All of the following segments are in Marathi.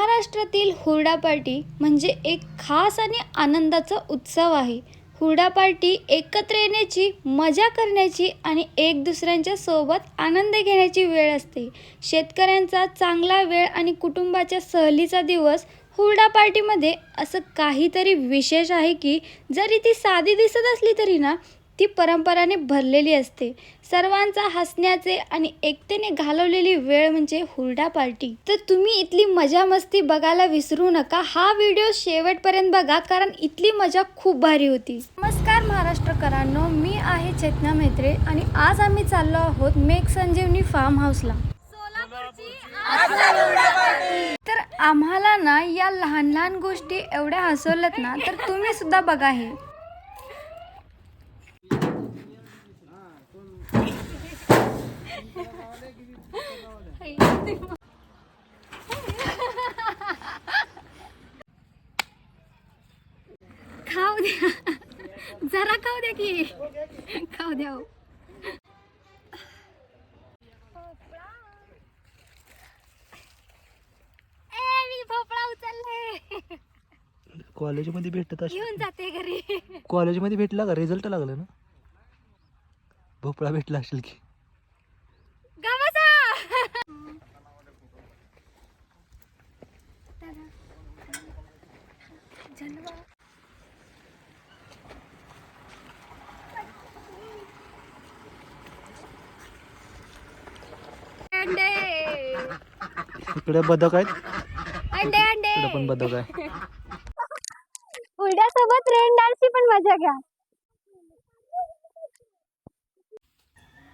महाराष्ट्रातील हुरडा पार्टी म्हणजे एक खास आणि आनंदाचा उत्सव आहे. हुरडा पार्टी एकत्र येण्याची मजा करण्याची आणि एक दुसऱ्यांच्या सोबत आनंद घेण्याची वेळ असते. शेतकऱ्यांचा चांगला वेळ आणि कुटुंबाच्या सहलीचा दिवस हुरडा पार्टीमध्ये असं काहीतरी विशेष आहे की जरी ती साधी दिसत असली तरी ना ती परंपराने भरलेली असते. सर्वांचा हसण्याचे आणि एकतेने घालवलेली वेळ म्हणजे हुरडा पार्टी. तर तुम्ही इथली मजा मस्ती बघायला विसरू नका. हा व्हिडिओ शेवटपर्यंत बघा कारण इथली मजा खूप भारी होती. नमस्कार महाराष्ट्रकरांनो मी आहे चेतना मेत्रे आणि आज आम्ही चाललो आहोत मेक संजीवनी फार्म हाऊसला तर आम्हाला ना या लहान लहान गोष्टी एवढ्या हसवल्यात ना तर तुम्ही सुद्धा बघा हे. खाऊ द्या. जरा खाऊ द्या की. खाऊ द्या हो. कॉलेजमध्ये भेटत घेऊन जाते घरी. कॉलेजमध्ये भेटला का? रिझल्ट लागला ना? भोपळा भेटला असेल की गा बसा. जनवा. अंडे इकडे बदक आहेत. अंडे अंडे. इकडे पण बदक आहे. उलट्यासोबत रेन डान्सची पण मजा घ्या.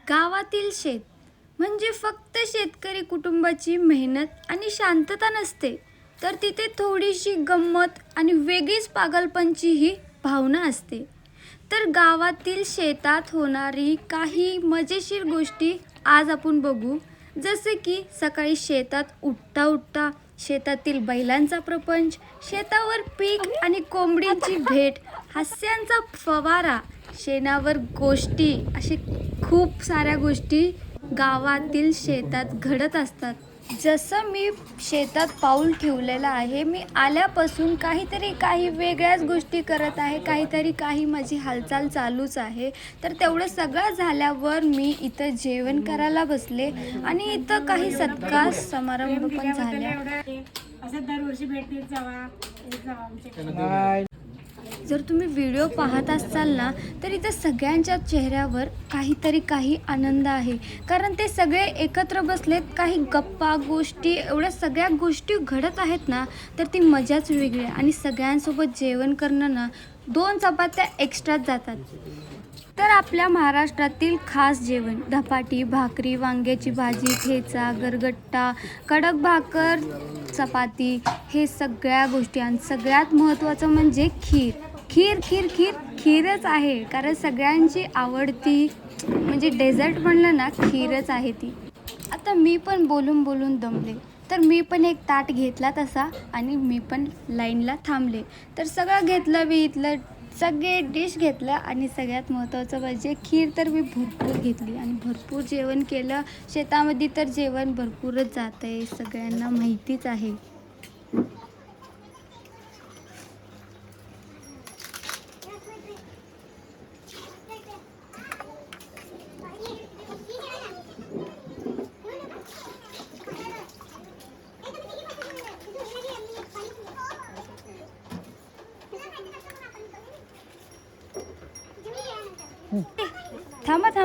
गावातील शेत म्हणजे फक्त शेतकरी कुटुंबाची मेहनत आणि शांतता नसते. तर तिथे थोडीशी गंमत आणि वेगळीच पागलपणचीही भावना असते. तर गावातील शेतात होणारी काही मजेशीर गोष्टी आज आपण बघू. जसे की सकाळी शेतात उठता उठता शेतातील बैलांचा प्रपंच शेतावर पीक आणि कोंबडींची भेट हास्यांचा फवारा शेणावर गोष्टी असे खूप साऱ्या गोष्टी गावातील शेतात घडत असतात. जसं मी शेतात पाऊल ठेवलेलं आहे मी आल्यापासून काहीतरी काही वेगळ्याच गोष्टी करत आहे काहीतरी काही माझी हालचाल चालूच आहे. तर तेवढं सगळं झाल्यावर मी इथं जेवण करायला बसले आणि इथं काही सत्कार समारंभ पण असं दरवर्षी भेट देत जावा जर तुम्ही व्हिडिओ पाहत असाल ना तर इथं सगळ्यांच्या चेहऱ्यावर काहीतरी काही आनंद आहे. कारण ते सगळे एकत्र बसलेत काही गप्पा गोष्टी एवढ्या सगळ्या गोष्टी घडत आहेत ना तर ती मजाच वेगळी आहे. आणि सगळ्यांसोबत जेवण करणं ना दोन चपात्या एक्स्ट्राच जातात. तर आपल्या महाराष्ट्रातील खास जेवण धपाटी भाकरी वांग्याची भाजी ठेचा गरगट्टा कडक भाकर चपाती हे सगळ्या गोष्टी आणि सगळ्यात महत्त्वाचं म्हणजे खीर. खीर खीर खीर खीरच आहे. कारण सगळ्यांची आवडती म्हणजे डेझर्ट म्हणलं ना खीरच आहे ती. आता मी पण बोलून बोलून दमले. तर मी पण एक ताट घेतला तसा आणि मी पण लाईनला थांबले. तर सगळं घेतलं मी इथलं सगळे डिश घेतलं आणि सगळ्यात महत्त्वाचं म्हणजे खीर तर मी भरपूर घेतली. आणि भरपूर जेवण केलं. शेतामध्ये तर जेवण भरपूरच जातं आहे सगळ्यांना माहितीच आहे.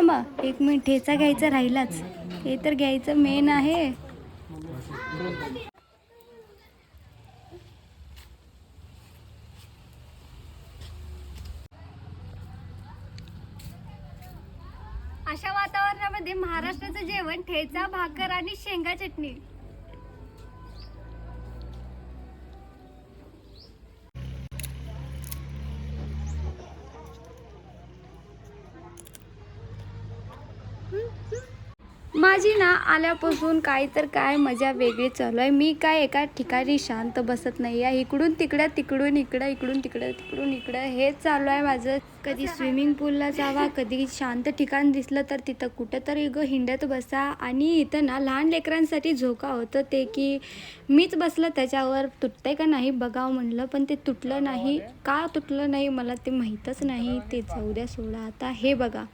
थांबा. एक मिनिट ठेचा घ्यायचा राहिलाच. हे तर घ्यायचं मेन आहे. अशा वातावरणामध्ये महाराष्ट्राचं जेवण ठेचा भाकर आणि शेंगा चटणी. माझी ना आल्यापासून काय तर काय मजा वेगळी चालू आहे. मी काय एका ठिकाणी शांत बसत नाही आहे इकडून तिकडं तिकडून इकडं इकडून तिकडं तिकडून इकडं. हेच चालू आहे माझं. कधी स्विमिंग पूलला जावा कधी शांत ठिकाण दिसलं तर तिथं कुठंतरी ग हिंडत बसा. आणि इथं ना लहान लेकरांसाठी झोका होतं ते की मीच बसलं त्याच्यावर तुटतंय का नाही बघावं म्हणलं पण ते तुटलं नाही. का तुटलं नाही मला ते माहीतच नाही. ते जाऊ द्या सोडा आता. हे बघा.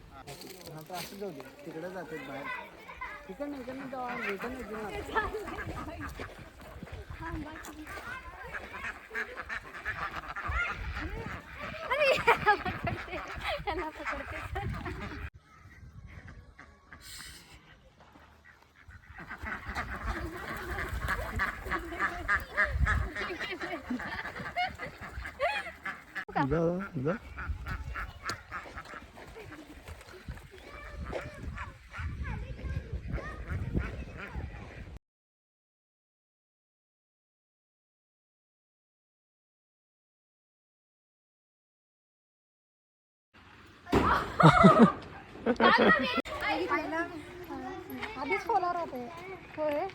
이거는 좀 더, 이거는 좀 이거 이거 जा होय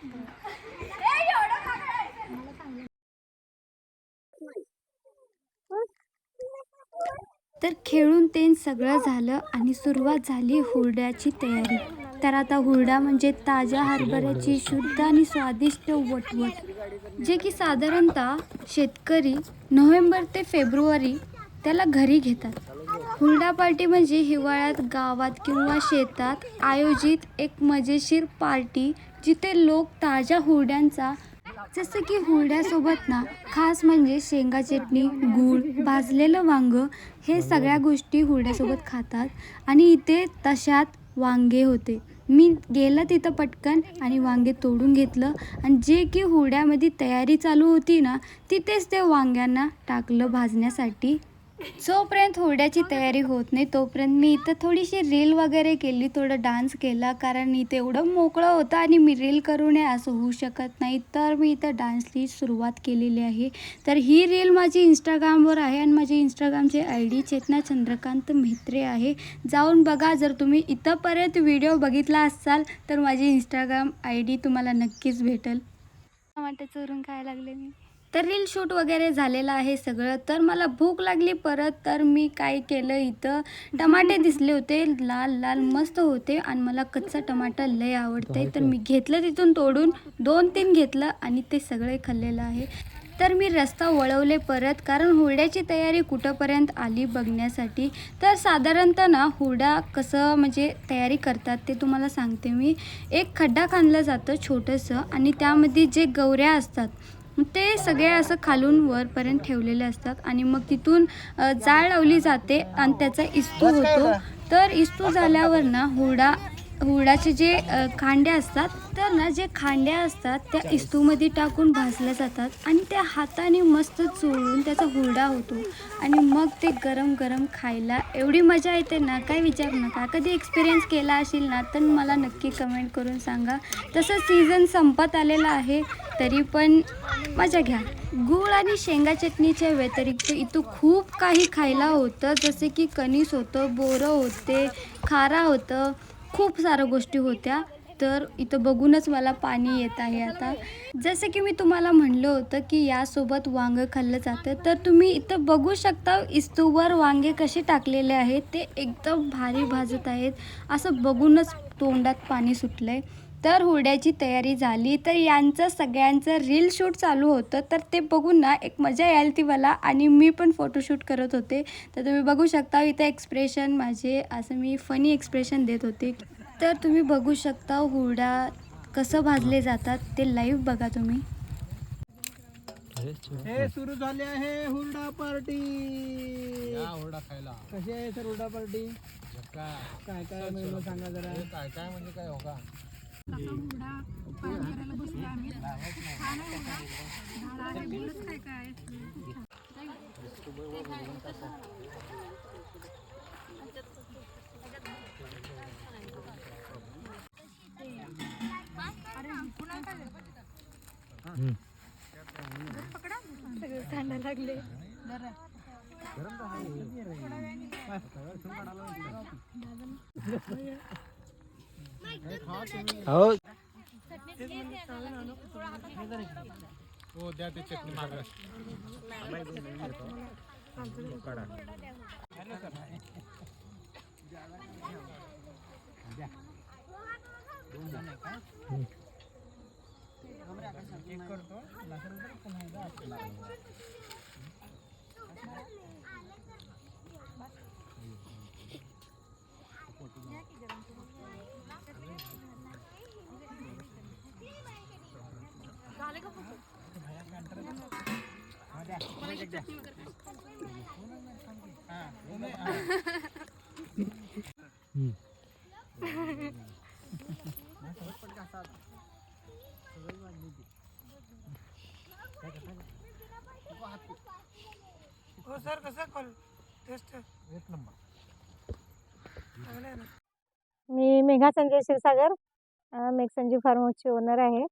तर खेळून ते सगळं झालं आणि सुरुवात झाली हुरड्याची तयारी. तर आता हुरडा म्हणजे ताज्या हरभऱ्याची शुद्ध आणि स्वादिष्ट वटवट जे की साधारणतः शेतकरी नोव्हेंबर ते फेब्रुवारी त्याला घरी घेतात. हुरडा पार्टी म्हणजे हिवाळ्यात गावात किंवा शेतात आयोजित एक मजेशीर पार्टी जिथे लोक ताज्या हुरड्यांचा जसं की हुरड्यासोबत ना खास म्हणजे शेंगा चटणी गूळ भाजलेलं वांग हे सगळ्या गोष्टी हुरड्यासोबत खातात आणि इथे तशात वांगे होते. मी गेलं तिथं पटकन आणि वांगे तोडून घेतलं आणि जे की हुरड्यामध्ये तयारी चालू होती ना तिथेच ते वांग्यांना टाकलं भाजण्यासाठी. जोपर्यंत हुरड्याची तयारी होत नाही तोपर्यंत मी इथं थोडीशी रील वगैरे केली थोडं डान्स केला कारण इथे एवढं मोकळं होतं आणि मी रील करू नये असं होऊ शकत नाही. तर मी इथं डान्सची सुरुवात केलेली आहे. तर ही रील माझी इंस्टाग्रामवर आहे आणि माझी इंस्टाग्रामची आय डी चेतना चंद्रकांत म्हेत्रे आहे. जाऊन बघा जर तुम्ही इथंपर्यंत व्हिडिओ बघितला असाल तर माझी इंस्टाग्राम आय डी तुम्हाला नक्कीच भेटेल. टमाटे चोरून खायला लागले मी. तर रील शूट वगैरे झालेलं आहे सगळं. तर मला भूक लागली परत तर मी काय केलं इथं? टमाटे दिसले होते लाल लाल मस्त होते आणि मला कच्चा टमाटा लय आवडते तर मी घेतलं तिथून तोडून दोन तीन घेतलं आणि ते सगळे खाल्लेलं आहे. तर मी रस्ता वळवले परत कारण हुरड्याची तयारी कुठंपर्यंत आली बघण्यासाठी? तर साधारणतः ना हुरडा कसं म्हणजे तयारी करतात ते तुम्हाला सांगते मी. एक खड्डा खांदलं जातं छोटंसं आणि त्यामध्ये जे गवऱ्या असतात मग ते सगळे असं खालून वरपर्यंत ठेवलेले असतात आणि मग तिथून जाळ लावली जाते आणि त्याचा इस्तू होतो? तर इस्तू झाल्यावर ना हुरडा हुरडाचे जे खांड्या असतात तर ना जे खांड्या असतात त्या इस्तूमध्ये टाकून भाजल्या जातात आणि त्या हाताने मस्त चोळून त्याचा हुरडा होतो आणि मग ते गरम गरम खायला एवढी मजा येते ना काय विचारू नका. कधी एक्सपिरियन्स केला असेल ना तर मला नक्की कमेंट करून सांगा. तसं सीझन संपत आलेला आहे तरी पण मजा घ्या. गूळ आणि शेंगा चटणीच्या व्यतिरिक्त इथं खूप काही खायला होतं जसे की कणीस होतं बोरं होते खारा होतं खूप साऱ्या गोष्टी होत्या. तर इथं बघूनच मला पाणी येत आहे आता. जसं की मी तुम्हाला म्हणलं होतं की यासोबत वांगं खाल्लं जातं. तर तुम्ही इथं बघू शकता इस्तूवर वांगे कसे टाकलेले आहेत. ते एकदम भारी भाजत आहेत. असं बघूनच तोंडात पाणी सुटलं आहे तर हुरड्याची तयारी झाली तर यांचं सगळ्यांचं रील शूट चालू होतं. तर ते बघून ना एक मजा यायला ती मला आणि मी पण फोटोशूट करत होते. तर तुम्ही बघू शकता इथं एक्सप्रेशन माझे असं मी फनी एक्सप्रेशन देत होते. तर तुम्ही बघू शकता हुरडा कसं भाजले जातात ते लाईव्ह बघा तुम्ही. हे सुरू झाले आहे हुरडा पार्टी हुरडा खायला. कशी आहे सर हुरडा पार्टी काय काय मेनू सांगा जरा. काय काय म्हणजे काय हो का? कसा उघडा पाणी करायला बसलो आम्ही. छान आहे उघडा झाड आहे काय अरे पुन्हा लागले. हो हो द्या ते चटणी मागं. हो सर कसं कॉल टेस्ट एक नंबर. मी मेघा संजय क्षीरसागर मेघ संजीव फार्म हाऊसची ओनर आहे.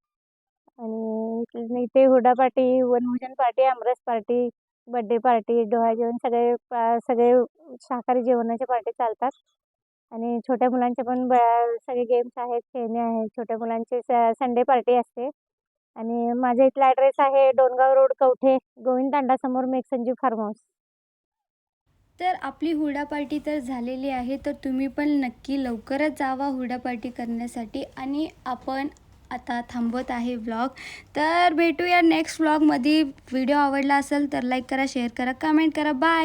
आणि इथं- इथे हुरडा पार्टी वनभोजन पार्टी आमरस पार्टी बड्डे पार्टी डोहा जेवण सगळे पा- सगळे शाकाहारी जेवणाच्या पार्टी चालतात. आणि छोट्या मुलांचे पण ब सगळे गेम्स आहेत खेळणे आहेत छोट्या मुलांचे स संडे पार्टी असते. आणि माझ्या इथला ॲड्रेस आहे डोनगाव रोड कवठे गोविंद तांडासमोर मेघ संजीव फार्म हाऊस. तर आपली हुडा पार्टी तर झालेली आहे तर तुम्ही पण नक्की लवकरच जावा हुडा पार्टी करण्यासाठी. आणि आपण आता थांबवत आहे व्लॉग तर भेटूया नेक्स्ट व्लॉगमध्ये व्हिडिओ आवडला असेल तर लाईक करा शेअर करा कमेंट करा. बाय